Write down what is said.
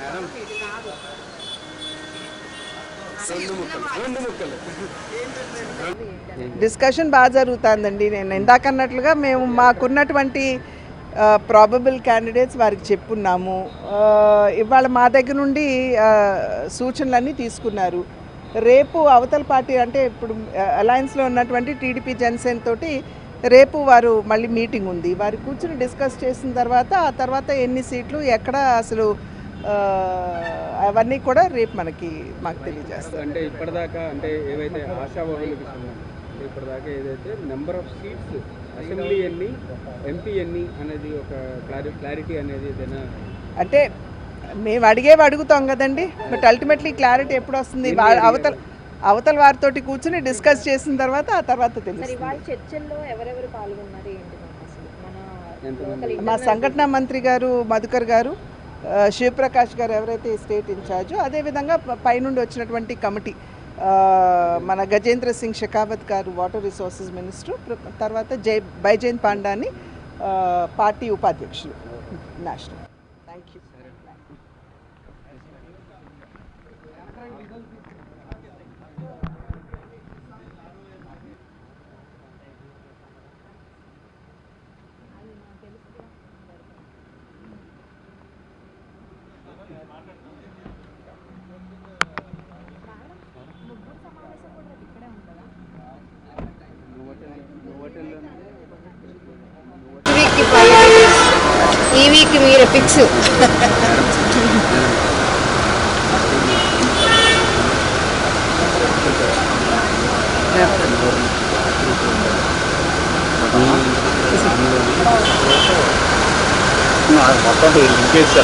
Madam. రెండు ముక్కలు. రెండు ముక్కలు. డిస్కషన్ బాగా జరుగుతుందండి. నేను ఇందాక అన్నట్లుగా మేము మాకున్నటువంటి ప్రాబబుల్ క్యాండిడేట్స్ వారికి చెప్పున్నాము. ఇవాళ మా దగ్గర నుండి సూచనలన్నీ తీసుకున్నారు. రేపు అవతల పార్టీ అంటే ఇప్పుడు అలయన్స్లో ఉన్నటువంటి టీడీపీ జనసేన తోటి రేపు వారు మళ్ళీ మీటింగ్ ఉంది. వారు కూర్చుని డిస్కస్ చేసిన తర్వాత ఆ తర్వాత ఎన్ని సీట్లు ఎక్కడ అసలు అవన్నీ కూడా రేపు మనకి మాకు తెలియజేస్తారు. అంటే ఇప్పటిదాకా అంటే ఏవైతే అంటే ఇప్పటిదాకా ఏదైతే నెంబర్ ఆఫ్ సీట్స్ అసెంబ్లీ ఎన్ని ఎంపీ ఎన్ని అనేది ఒక క్లారి క్లారిటీ అనేది ఏదైనా అంటే మేము అడిగేవి అడుగుతాం కదండి. బట్ అల్టిమేట్లీ క్లారిటీ ఎప్పుడు వస్తుంది? అవతల అవతల వారితోటి కూర్చుని డిస్కస్ చేసిన తర్వాత ఆ తర్వాత local మా సంఘటన మంత్రి గారు మధుకర్ గారు శివప్రకాష్ గారు ఎవరైతే స్టేట్ ఇన్ఛార్జో అదేవిధంగా పైనుండి వచ్చినటువంటి కమిటీ మన గజేంద్ర సింగ్ షెకావత్ గారు వాటర్ రిసోర్సెస్ మినిస్టర్ తర్వాత జై బైజయంత్ పాండాని పార్టీ ఉపాధ్యక్షులు నేషనల్. థ్యాంక్ యూ ఈ వీక్ మీరు ఫిక్స్ మొత్తం ఇంకేస్తారు